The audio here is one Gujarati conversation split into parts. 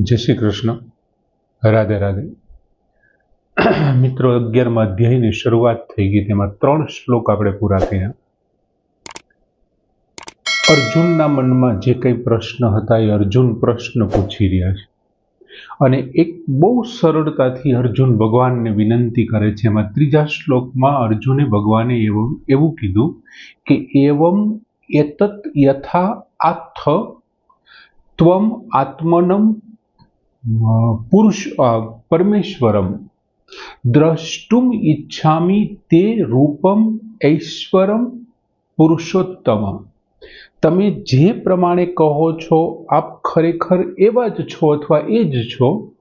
જય શ્રી કૃષ્ણ. રાધે રાધે. મિત્રો, અગિયારમાં અધ્યાયની શરૂઆત થઈ ગઈ. તેમાં ત્રણ શ્લોક આપણે પૂરા થયા. અર્જુનના મનમાં જે કંઈ પ્રશ્ન હતા એ અર્જુન પ્રશ્ન પૂછી રહ્યા છે. અને એક બહુ સરળતાથી અર્જુન ભગવાનને વિનંતી કરે છે. એમાં ત્રીજા શ્લોકમાં અર્જુને ભગવાને એવું એવું કીધું કે, એવમ એતત યથા આથ, ત્વમ આત્મનમ પુરુષ પરમેશ્વરમ દ્રષ્ટુમ ઈચ્છામી તે રૂપમ ઐશ્વરમ પુરુષોત્તમ તમે જે પ્રમાણે કહો છો, આપ ખરેખર એવા જ છો અથવા એ જ છો?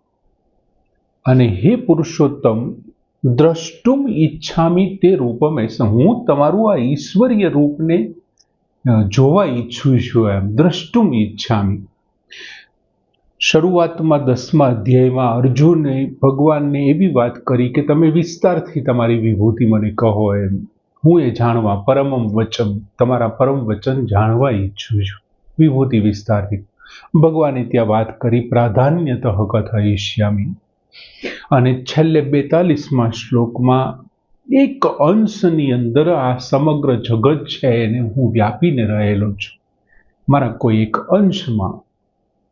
અને હે પુરુષોત્તમ, દ્રષ્ટુમ ઈચ્છામી તે રૂપમ એસમ. હું તમારું આ ઈશ્વરીય રૂપને જોવા ઈચ્છું છું એમ. દ્રષ્ટુમ ઈચ્છામી શરૂઆતમાં દસમા અધ્યાયમાં અર્જુને ભગવાનને એવી વાત કરી કે તમે વિસ્તારથી તમારી વિભૂતિ મને કહો એમ. હું એ જાણવા પરમમ વચન, તમારા પરમ વચન જાણવા ઈચ્છું છું. વિભૂતિ વિસ્તારથી. ભગવાને ત્યાં વાત કરી, પ્રાધાન્યતઃ કથયિષ્યામી અને છેલ્લે બેતાલીસમાં શ્લોકમાં એક અંશની અંદર આ સમગ્ર જગત છે એને હું વ્યાપીને રહેલો છું. મારા કોઈ એક અંશમાં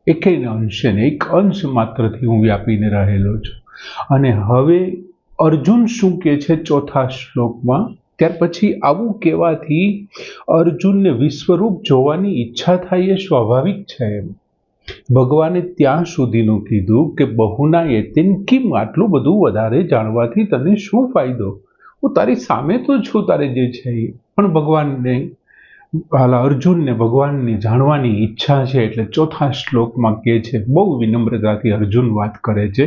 એકેય અંશને એક અંશ માત્રથી હું વ્યાપીને રહેલો છું. અને હવે અર્જુન શું કહે છે ચોથા શ્લોકમાં? ત્યાર પછી આવું કહેવાથી અર્જુનને વિશ્વરૂપ જોવાની ઈચ્છા થાય એ સ્વાભાવિક છે એમ. ભગવાને ત્યાં સુધીનું કીધું કે બહુના યતિન કેમ આટલું બધું વધારે જાણવાથી તને શું ફાયદો? હું તારી સામે તો છું તારે જે છે એ. પણ ભગવાનને અર્જુનને ભગવાનને જાણવાની ઈચ્છા છે એટલે ચોથા શ્લોકમાં કહે છે, બહુ વિનમ્રતાથી અર્જુન વાત કરે છે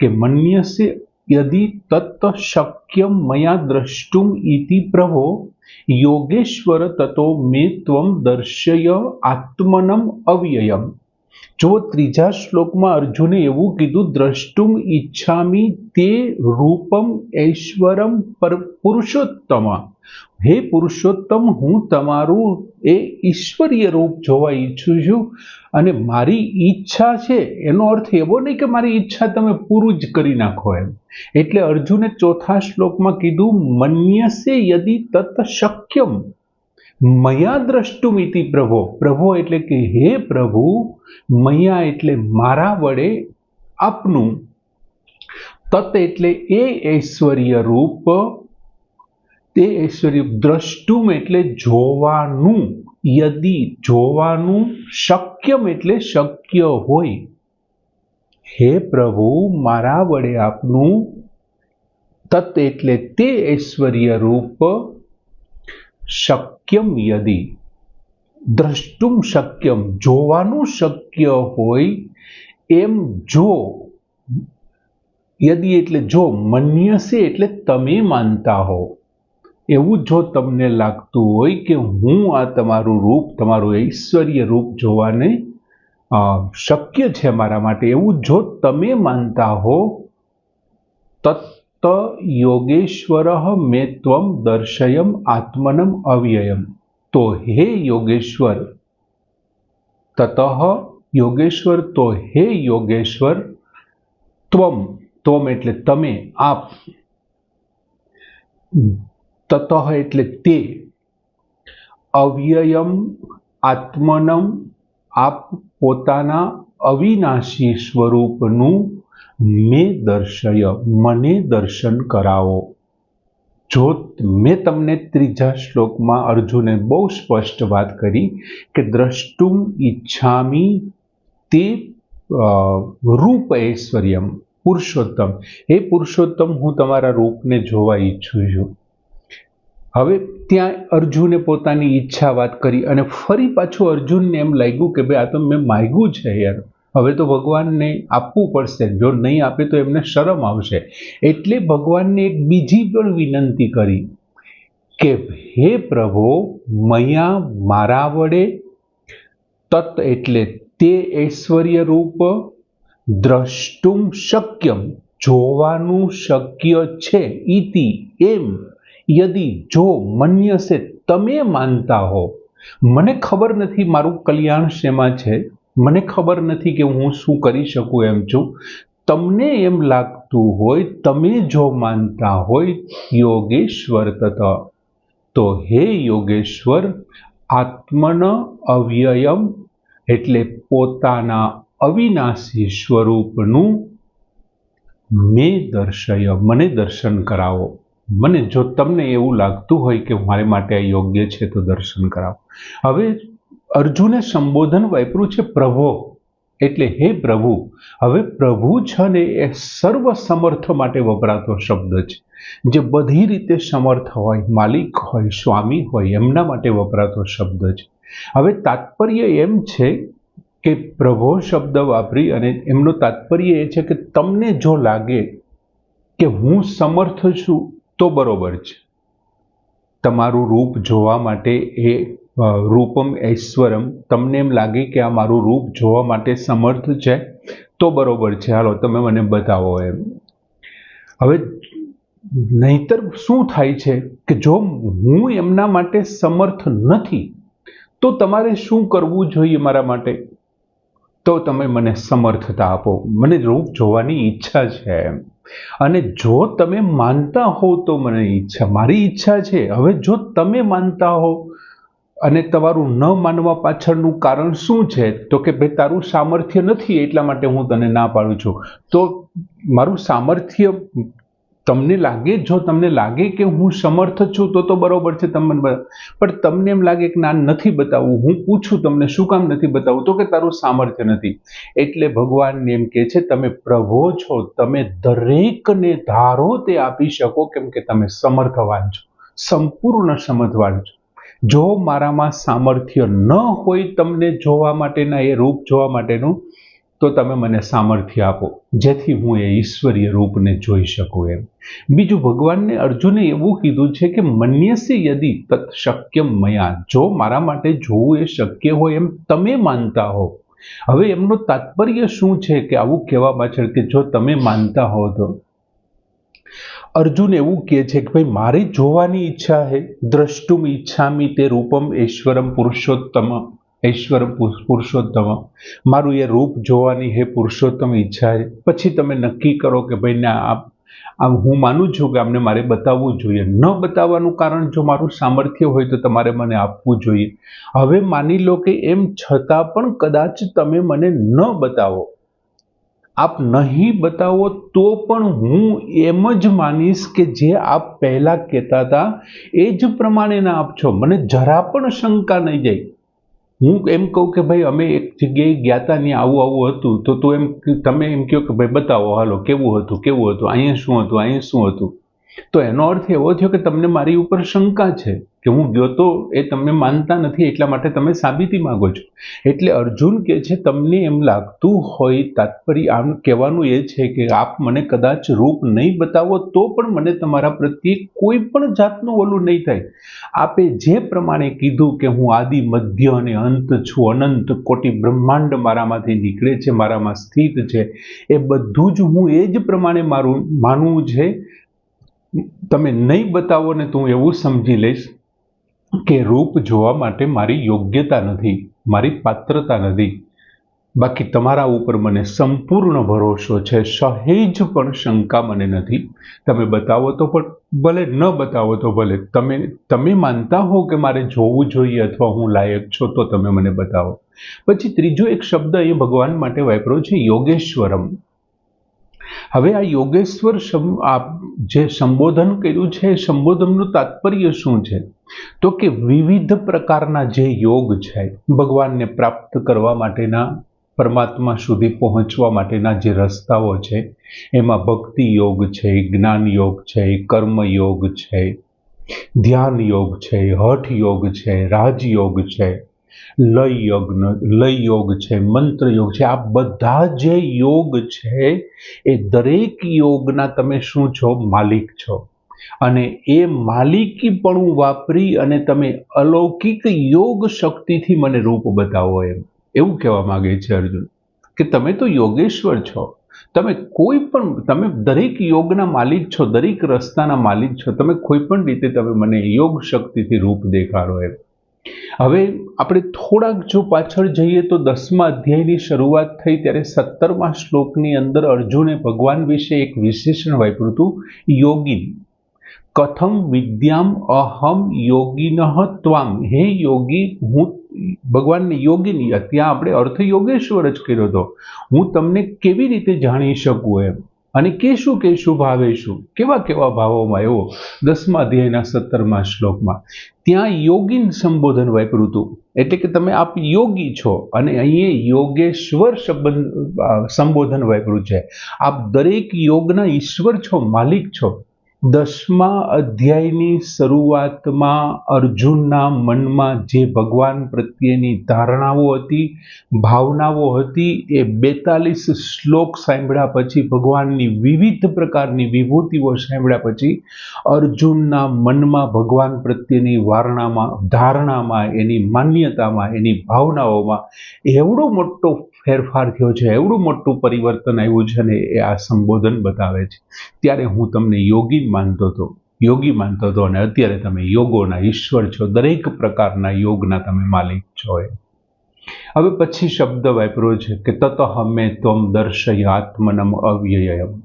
કે મન્યસે યદિ તત્ત શક્યમ મયા દ્રષ્ટુમ ઇતિ પ્રભો યોગેશ્વર તતો મે ત્વમ દર્શય આત્મનમ અવ્યયમ. જો ત્રીજા શ્લોકમાં અર્જુને એવું કીધું, દ્રષ્ટુમ ઈચ્છામી તે રૂપમ ઐશ્વરમ પર પુરુષોત્તમ. હે પુરુષોત્તમ, હું તમારું એ ઈશ્વરીય રૂપ જોવા ઈચ્છું છું અને મારી ઈચ્છા છે, એનો અર્થ એવો નહીં કે મારી ઈચ્છા તમે પૂરું જ કરી નાખો એમ. એટલે અર્જુને ચોથા શ્લોકમાં કીધું મન્યસે યદિ તત શક્યમ, મયા દ્રષ્ટુમિતિ પ્રભો. પ્રભો એટલે કે, હે પ્રભુ, મયા એટલે મારા વડે આપનું. તત એટલે એ ઐશ્વર્ય રૂપ તે ઐશ્વર્ય દ્રષ્ટુમ એટલે જોવાનું. યદિ જોવાનું શક્યમ એટલે શક્ય હોય. હે પ્રભુ, મારા વડે આપનું તત એટલે તે ઐશ્વર્ય રૂપ શક્યમ યદિ. દ્રષ્ટુમ શક્યમ, જોવાનું શક્ય હોય એમ જો. યદિ એટલે જો, મન્યસે એટલે તમે માનતા હો. એવું જો તમને લાગતું હોય કે હું આ તમારું રૂપ તમારું ઐશ્વર્ય રૂપ જોવાને અ, શક્ય છે મારા માટે એવું જો તમે માનતા હો તત્ત યોગેશ્વર મે ત્વમ દર્શયમ આત્મનમ અવ્યયમ. તો હે યોગેશ્વર તતઃ યોગેશ્વર તો હે યોગેશ્વર ત્વમ ત્વમ એટલે તમે આપ. તતઃ એટલે તે. અવ્યયમ આત્મનમ આપ પોતાના અવિનાશી સ્વરૂપનું મેં દર્શય, મને દર્શન કરાવો. જો મેં તમને ત્રીજા શ્લોકમાં અર્જુને બહુ સ્પષ્ટ વાત કરી કે દ્રષ્ટુમ ઈચ્છામી તે રૂપ ઐશ્વર્યમ પુરુષોત્તમ. હે પુરુષોત્તમ, હું તમારા રૂપને જોવા ઈચ્છું છું. હવે ત્યાં અર્જુને પોતાની ઈચ્છા વાત કરી અને ફરી પાછું અર્જુનને એમ લાગ્યું કે ભાઈ આ તો મેં માગ્યું છે યાર. હવે તો ભગવાનને આપવું પડશે. જો નહીં આપે તો એમને શરમ આવશે. એટલે ભગવાનને એક બીજી પણ વિનંતી કરી કે હે પ્રભો, મયા મારા વડે તત એટલે તે ઐશ્વર્ય રૂપ દ્રષ્ટુમ શક્યમ, જોવાનું શક્ય છે ઇતિ એમ. યદિ જો મન્ય છે તમે માનતા હો, મને ખબર નથી મારું કલ્યાણ શેમાં છે, મને ખબર નથી કે હું શું કરી શકું એમ છું તમને એમ લાગતું હોય, તમે જો માનતા હોય, યોગેશ્વર તત. તો હે યોગેશ્વર, આત્મન અવ્યયમ, એટલે પોતાના અવિનાશી સ્વરૂપનું મેં દર્શય, મને દર્શન કરાવો. મને જો તમને એવું લાગતું હોય કે મારે માટે આ યોગ્ય છે, તો દર્શન કરાવો. હવે અર્જુને સંબોધન વાપર્યું છે પ્રભો. એટલે હે પ્રભુ, હવે પ્રભુ છે ને એ સર્વ સમર્થ માટે વપરાતો શબ્દ છે. જે બધી રીતે સમર્થ હોય, માલિક હોય, સ્વામી હોય, એમના માટે વપરાતો શબ્દ છે. હવે તાત્પર્ય એમ છે કે પ્રભો શબ્દ વાપરી અને એમનું તાત્પર્ય એ છે કે તમને જો લાગે કે હું સમર્થ છું તો બરોબર છે તમારું રૂપ જોવા માટે એ રૂપમ ઐશ્વરમ, તમને એમ લાગે કે આ મારું રૂપ જોવા માટે સમર્થ છે? તો બરોબર છે. હાલો, તમે મને બતાવો એમ. હવે નહીતર શું થાય છે કે જો હું એમના માટે સમર્થ નથી, તો તમારે શું કરવું જોઈએ મારા માટે? તો તમે મને સમર્થતા આપો. મને રૂપ જોવાની ઈચ્છા છે એમ. અને જો તમે માનતા હો તો મને ઈચ્છા, મારી ઈચ્છા છે, હવે જો તમે માનતા હો અને તમારું ન માનવા પાછળનું કારણ શું છે, તો કે ભાઈ તારું સામર્થ્ય નથી એટલા માટે હું તને ના પાડું છું, તો મારું સામર્થ્ય તમને લાગે? જો તમને લાગે કે હું સમર્થ છું, તો તો બરોબર છે, તમને પણ તમને એમ લાગે કે ના, નથી બતાવવું. હું પૂછું તમને, શું કામ નથી બતાવવું? તો કે તારું સામર્થ્ય નથી. એટલે ભગવાન એમ કે છે, તમે પ્રભો છો, તમે દરેકને ધારો તે આપી શકો, કેમ કે તમે સમર્થવાન છો, સંપૂર્ણ સમર્થવાન છો. જો મારામાં સામર્થ્ય ન હોય તમને જોવા માટેના એ રૂપ, જોવા માટેનું તો તમે મને સામર્થ્ય આપો, જેથી હું એ ઈશ્વરીય રૂપને જોઈ શકું એમ. બીજું, ભગવાનને અર્જુને એવું કીધું છે કે, મન્યસે યદિ તત્ શક્ય મયા. જો મારા માટે જોવું એ શક્ય હોય એમ તમે માનતા હો. હવે એમનો તાત્પર્ય શું છે કે આવું કહેવા પાછળ કે જો તમે માનતા હો તો? અર્જુન એવું કહે છે કે, ભાઈ, મારી જોવાની ઈચ્છા છે દ્રષ્ટુમ ઈચ્છામી તે રૂપમ ઈશ્વરમ પુરુષોત્તમ ઈશ્વર પુરુષોત્તમ. મારું એ રૂપ જોવાની હે પુરુષોત્તમ ઈચ્છા છે પછી તમે નક્કી કરો કે ભાઈ ના આમ હું માનું છું કે આમને મારે બતાવવું જોઈએ. ન બતાવવાનું કારણ જો મારું સામર્થ્ય હોય તો તમારે મને આપવું જોઈએ. હવે માની લો કે એમ છતાં પણ કદાચ તમે મને ન બતાવો. આપ નહીં બતાવો તો પણ હું એમ જ માનીશ કે જે આપ પહેલાં કહેતા હતા, એ જ પ્રમાણેના આપ છો. મને જરા પણ શંકા નહીં જાય. હું એમ કહું કે ભાઈ, અમે એક જગ્યાએ ગયા હતા ને આવું આવું હતું, તો તું એમ તમે એમ કહો કે ભાઈ, બતાવો, હાલો, કેવું હતું કેવું હતું, અહીંયા શું હતું, અહીંયા શું હતું? તો એનો અર્થ એવો થયો કે તમને મારી ઉપર શંકા છે. કે હું ગયો તો એ તમને માનતા નથી, એટલા માટે તમે સાબિતી માગો છો. એટલે અર્જુન કે છે, તમને એમ લાગતું હોય તાત્પર્ય, આમ કહેવાનું એ છે કે આપ મને કદાચ રૂપ નહીં બતાવો, તો પણ મને તમારા પ્રત્યે કોઈ પણ જાતનું ઓલું નહીં થાય. આપે જે પ્રમાણે કીધું કે હું આદિ, મધ્ય અને અંત છું, અનંત, કોટી બ્રહ્માંડ મારામાંથી નીકળે છે, મારામાં સ્થિત છે, એ બધું જ હું એ જ પ્રમાણે મારું, માનવું છે. તમે નહીં બતાવો ને તો હું એવું સમજી લઈશ કે રૂપ જોવા માટે મારી યોગ્યતા નથી, મારી પાત્રતા નથી. બાકી તમારા ઉપર મને સંપૂર્ણ ભરોસો છે, સહેજ પણ શંકા મને નથી. તમે બતાવો તો પણ, ભલે ન બતાવો તો ભલે. તમે તમે માનતા હો કે મારે જોવું જોઈએ અથવા હું લાયક છો, તો તમે મને બતાવો. પછી ત્રીજો એક શબ્દ એ ભગવાન માટે વાપરો છે, યોગેશ્વરમ. હવે આ યોગેશ્વર જે સંબોધન કર્યું છે, એ સંબોધનનું તાત્પર્ય શું છે? તો કે વિવિધ પ્રકારના જે યોગ છે, ભગવાનને પ્રાપ્ત કરવા માટેના, પરમાત્મા સુધી પહોંચવા માટેના જે રસ્તાઓ છે, એમાં ભક્તિ યોગ છે, જ્ઞાન યોગ છે, કર્મ યોગ છે, ધ્યાન યોગ છે, હઠ યોગ છે રાજયોગ છે લય યજ્ઞ લય યોગ છે મંત્ર છે, આ બધા જે યોગ છે, એ દરેક યોગના તમે શું છો? માલિક છો. અને એ માલિકીપણું વાપરી અને તમે અલૌકિક યોગ શક્તિથી મને રૂપ બતાવો એમ. એવું કહેવા માંગે છે અર્જુન, કે તમે તો યોગેશ્વર છો. તમે કોઈ પણ, તમે દરેક યોગના માલિક છો, દરેક રસ્તાના માલિક છો. તમે કોઈ પણ રીતે તમે મને યોગ શક્તિથી રૂપ દેખાડો એમ. હવે આપણે થોડાક જો પાછળ જઈએ તો દસમા અધ્યાયની શરૂઆત થઈ ત્યારે સત્તરમા શ્લોકની અંદર અર્જુને ભગવાન વિશે એક વિશેષણ વાપર્યું હતું યોગી કથમ વિદ્યામ અહમ યોગિન ત્વામ. હે યોગી, હું ભગવાનને યોગીની, ત્યાં આપણે અર્થ યોગેશ્વર જ કર્યો હતો. હું તમને કેવી રીતે જાણી શકું એમ? અને કેશું કેશું ભાવે શું કેવા કેવા ભાવોમાં એવો દસમા અધ્યાયના સત્તરમા શ્લોકમાં. ત્યાં યોગીન સંબોધન વાપર્યું હતું. એટલે કે તમે આપ યોગી છો અને અહીંયા યોગેશ્વર સંબંધ સંબોધન વાપર્યું છે. આપ દરેક યોગના ઈશ્વર છો, માલિક છો. દસમા અધ્યાયની શરૂઆતમાં અર્જુનના મનમાં જે ભગવાન પ્રત્યેની ધારણાઓ હતી, ભાવનાઓ હતી, એ બેતાલીસ શ્લોક સાંભળ્યા પછી, ભગવાનની વિવિધ પ્રકારની વિભૂતિઓ સાંભળ્યા પછી, અર્જુનના મનમાં ભગવાન પ્રત્યેની વારણામાં, ધારણામાં, એની માન્યતામાં, એની ભાવનાઓમાં, એવડો મોટો ફેરફાર થયો છે. એવડું મોટું પરિવર્તન આવ્યું છે ને એ આ સંબોધન બતાવે છે. ત્યારે હું તમને યોગી માનતો હતો. યોગી માનતો હતો અને અત્યારે તમે યોગોના ઈશ્વર છો. દરેક પ્રકારના યોગના તમે માલિક છો એ. હવે પછી શબ્દ વાપર્યો છે કે તત હમે ત્વમ દર્શય આત્મનમ અવ્યયમ.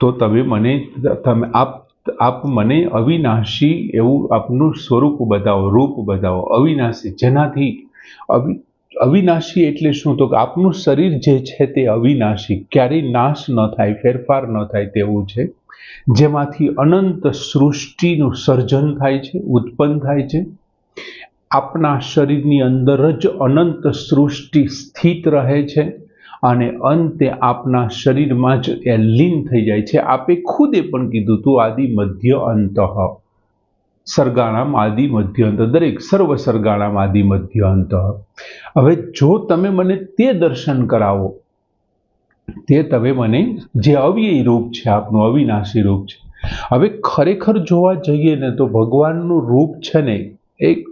તો તમે મને, તમે આપ આપ મને અવિનાશી એવું આપનું સ્વરૂપ બતાવો, રૂપ બતાવો. અવિનાશી જેનાથી અવિ અવિનાશી એટલે શું? તો કે આપનું શરીર જે છે તે અવિનાશી. ક્યારેય નાશ ન થાય, ફેરફાર ન થાય તેવું છે. જેમાંથી અનંત સૃષ્ટિનું સર્જન થાય છે, ઉત્પન્ન થાય છે. આપના શરીરની અંદર જ અનંત સૃષ્ટિ સ્થિત રહે છે અને અંતે આપના શરીરમાં જ એ લીન થઈ જાય છે. આપે ખુદે પણ કીધું, તું આદિ મધ્ય અંત. સરગાણામ આદિ મધ્ય અંત દરેક સર્વ સરગાણામ આદિ મધ્ય અંત હવે જો તમે મને તે દર્શન કરાવો, તે તમે મને જે અવ્યય રૂપ છે, આપનું અવિનાશી રૂપ છે. હવે ખરેખર જોવા જઈએ ને તો ભગવાનનું રૂપ છે ને એક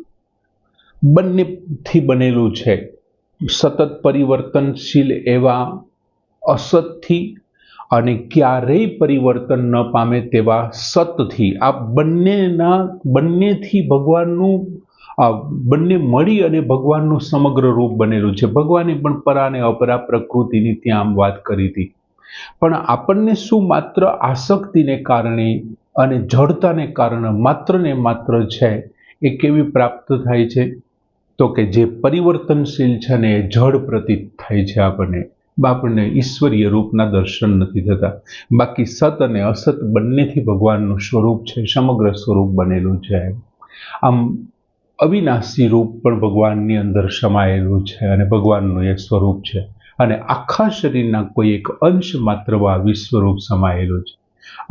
બંનેથી બનેલું છે. સતત પરિવર્તનશીલ એવા અસતથી અને ક્યારેય પરિવર્તન ન પામે તેવા સતથી. આ બંનેના, બંનેથી ભગવાનનું બંને મળી અને ભગવાનનું સમગ્ર રૂપ બનેલું છે. ભગવાને પણ પરા અને અપરા પ્રકૃતિની ત્યાં આમ વાત કરી હતી. પણ આપણને શું માત્ર આસક્તિને કારણે અને જડતાને કારણે માત્ર ને માત્ર છે એ કેવી પ્રાપ્ત થાય છે? તો કે જે પરિવર્તનશીલ છે ને એ જડ પ્રતીત થાય છે આપણને. આપણને ઈશ્વરીય રૂપના દર્શન નથી થતા. બાકી સત અને અસત બંનેથી ભગવાનનું સ્વરૂપ છે, સમગ્ર સ્વરૂપ બનેલું છે. આમ અવિનાશી રૂપ પણ ભગવાનની અંદર સમાયેલું છે અને ભગવાનનું એ સ્વરૂપ છે. અને આખા શરીરના કોઈ એક અંશ માત્ર આ વિશ્વરૂપ સમાયેલું છે.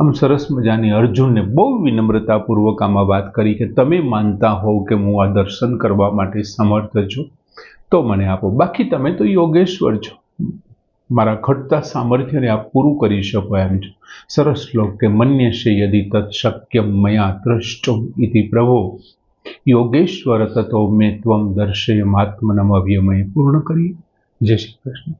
આમ સરસ મજાની અર્જુનને બહુ વિનમ્રતાપૂર્વક આમાં વાત કરી કે તમે માનતા હોવ કે હું આ દર્શન કરવા માટે સમર્થ છું, તો મને આપો. બાકી તમે તો યોગેશ્વર છો. મારા ઘટતા સામર્થ્યને આપ પૂરું કરી શકો એમ છો. સરસ શ્લોક કે, મન્ય છે યદિ તત્ શક્ય મયા દ્રષ્ટુમ ઇતિ પ્રભો. યોગેશ્વર તતો મેં ત્વમ દર્શયમાત્મનમ અવ્યમય પૂર્ણ કરીએ. જય શ્રી કૃષ્ણ.